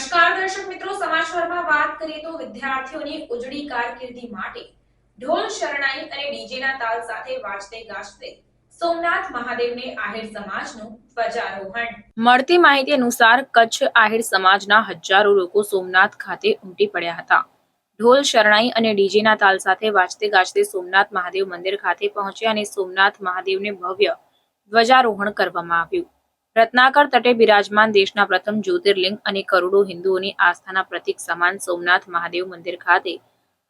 નમસ્કાર દર્શક મિત્રો સમાચારમાં વાત કરીએ તો વિદ્યાર્થીઓની ઉજળી કારકિર્દી માટે ઢોલ શરણાઈ અને ડીજેના તાલ સાથે વાજતે ગાજતે મળતી માહિતી અનુસાર કચ્છ આહિર સમાજના હજારો લોકો સોમનાથ ખાતે ઉમટી પડ્યા હતા. ઢોલ શરણાઈ અને ડીજેના તાલ સાથે વાજતે ગાજતે સોમનાથ મહાદેવ મંદિર ખાતે પહોંચ્યા અને સોમનાથ મહાદેવને ભવ્ય ધ્વજારોહણ કરવામાં આવ્યું. રત્નાકર તટે બિરાજમાન દેશના પ્રથમ જ્યોતિર્લિંગ અને કરોડો હિન્દુઓની આસ્થાના પ્રતીક સમાન સોમનાથ મહાદેવ મંદિર ખાતે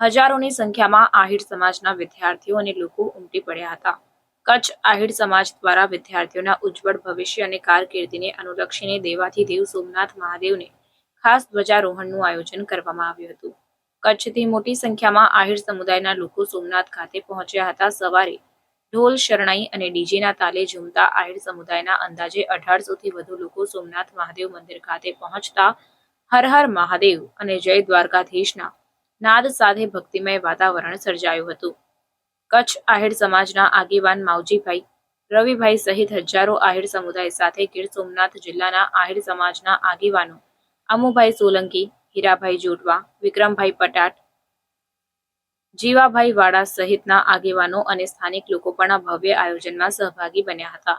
હજારોની સંખ્યામાં આહિર સમાજના વિદ્યાર્થીઓ અને લોકો ઉમટી પડ્યા હતા. કચ્છ આહિર સમાજ દ્વારા વિદ્યાર્થીઓના ઉજ્જવળ ભવિષ્ય અને કારકિર્દીને અનુલક્ષીને દેવાથી દેવ સોમનાથ મહાદેવને ખાસ ધ્વજારોહણનું આયોજન કરવામાં આવ્યું હતું. કચ્છથી મોટી સંખ્યામાં આહિર સમુદાયના લોકો સોમનાથ ખાતે પહોંચ્યા હતા. સવારે ઢોલ, શરણાઈ અને ડીજેના તાલે ઝૂમતા આહિર સમુદાયના અંદાજે અઢારસોથી વધુ લોકો સોમનાથ મહાદેવ મંદિર ખાતે પહોંચતા હર હર મહાદેવ અને જય દ્વારકાધીશના નાદ સાથે ભક્તિમય વાતાવરણ સર્જાયું હતું. કચ્છ આહિર સમાજના આગેવાન માવજીભાઈ, રવિભાઈ સહિત હજારો આહિર સમુદાય સાથે ગીર સોમનાથ જિલ્લાના આહિર સમાજના આગેવાનો અમુભાઈ સોલંકી, હીરાભાઈ જોટવા વિક્રમભાઈ પટાટ જીવાભાઈ વાડા સહિતના આગેવાનો અને સ્થાનિક લોકો પણ આ ભવ્ય આયોજનમાં સહભાગી બન્યા હતા.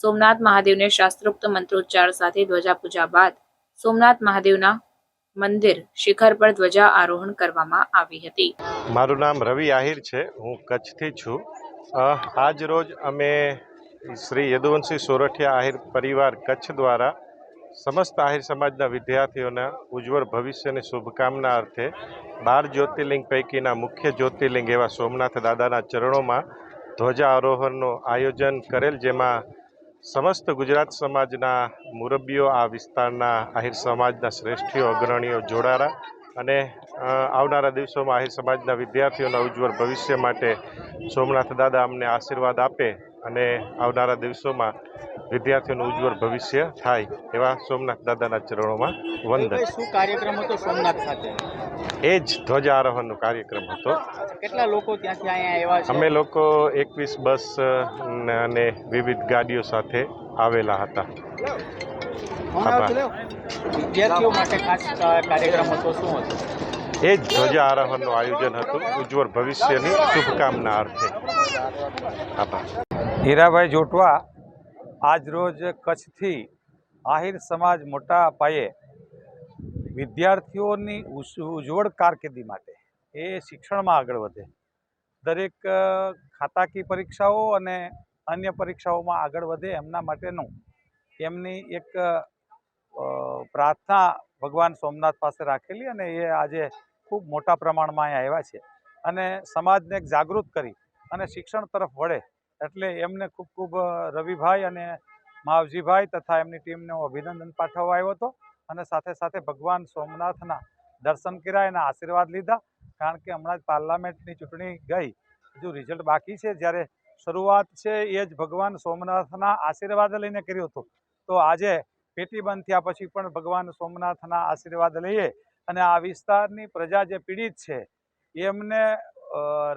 સોમનાથ મહાદેવને શાસ્ત્રોક્ત મંત્રોચ્ચાર સાથે ધ્વજા પૂજા બાદ સોમનાથ મહાદેવના મંદિર શિખર પર ધ્વજા આરોહણ કરવામાં આવી હતી. મારું નામ રવિ આહિર છે. હું કચ્છથી છું. આજ રોજ અમે શ્રી યદુવંશી સોરઠિયા આહિર પરિવાર કચ્છ દ્વારા સમસ્ત આહિર સમાજના વિદ્યાર્થીઓના ઉજ્જવળ ભવિષ્યની શુભકામના અર્થે બાર જ્યોતિર્લિંગ પૈકીના મુખ્ય જ્યોતિર્લિંગ એવા સોમનાથ દાદાના ચરણોમાં ધ્વજારોહણનું આયોજન કરેલ, જેમાં સમસ્ત ગુજરાત સમાજના મુરબ્બીઓ આ વિસ્તારના આહિર સમાજના શ્રેષ્ઠીઓ, અગ્રણીઓ જોડારા અને આવનારા દિવસોમાં આહિર સમાજના વિદ્યાર્થીઓના ઉજ્જવળ ભવિષ્ય માટે સોમનાથ દાદા અમને આશીર્વાદ આપે અને આવનારા દિવસોમાં વિદ્યાર્થીઓનું ઉજ્જવળ ભવિષ્ય થાય એવા સોમનાથ દાદાના ચરણોમાં વંદન. શું કાર્યક્રમ હતો સોમનાથ ખાતે એ જ ધ્વજારોહણનો કાર્યક્રમ હતો. કેટલા લોકો ત્યાંથી અહીંયા આવ્યા છે? અમે લોકો એકવીસ બસ અને વિવિધ ગાડીઓ સાથે આવેલા હતા. વિદ્યાર્થીઓ માટે ખાસ કાર્યક્રમ હતો શું હતો? એ જ ધ્વજ આરોહણનું આયોજન હતું. ઉજ્જવળ ભવિષ્યની શુભકામના અર્થે. આભાર. હીરાભાઈ જોટવા આજ રોજ કચ્છથી આહિર સમાજ મોટા પાયે વિદ્યાર્થીઓની ઉજ્જવળ કારકિર્દી માટે એ શિક્ષણમાં આગળ વધે. દરેક ખાતાકી પરીક્ષાઓ અને અન્ય પરીક્ષાઓમાં આગળ વધે એમના માટેનું એમની એક પ્રાર્થના ભગવાન સોમનાથ પાસે રાખેલી અને એ આજે ખૂબ મોટા પ્રમાણમાં અહીંયા આવ્યા છે. અને સમાજને જાગૃત કરી અને શિક્ષણ તરફ વળે એટલે એમને ખૂબ ખૂબ રવિભાઈ અને માવજીભાઈ તથા એમની ટીમને હું અભિનંદન પાઠવવા આવ્યો હતો અને સાથે સાથે ભગવાન સોમનાથના દર્શન કર્યા, એના આશીર્વાદ લીધા. કારણ કે હમણાં જ પાર્લામેન્ટની ચૂંટણી ગઈ. હજુ રિઝલ્ટ બાકી છે. જ્યારે શરૂઆત છે એ જ ભગવાન સોમનાથના આશીર્વાદ લઈને કર્યો હતો. તો આજે પેટી બંધ થયા પછી પણ ભગવાન સોમનાથના આશીર્વાદ લઈએ અને આ વિસ્તારની પ્રજા જે પીડિત છે, એમને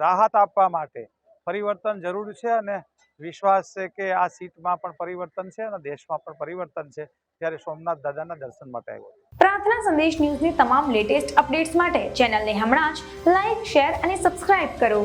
રાહત આપવા માટે પરિવર્તન જરૂર છે અને વિશ્વાસ છે કે આ સીટમાં પણ પરિવર્તન છે અને દેશમાં પણ પરિવર્તન છે. ત્યારે સોમનાથ દાદાના દર્શન માટે આવ્યો પ્રાર્થના સંદેશ ન્યૂઝની તમામ લેટેસ્ટ અપડેટ્સ માટે ચેનલને હમણાં જ લાઇક શેર અને સબસ્ક્રાઇબ કરો.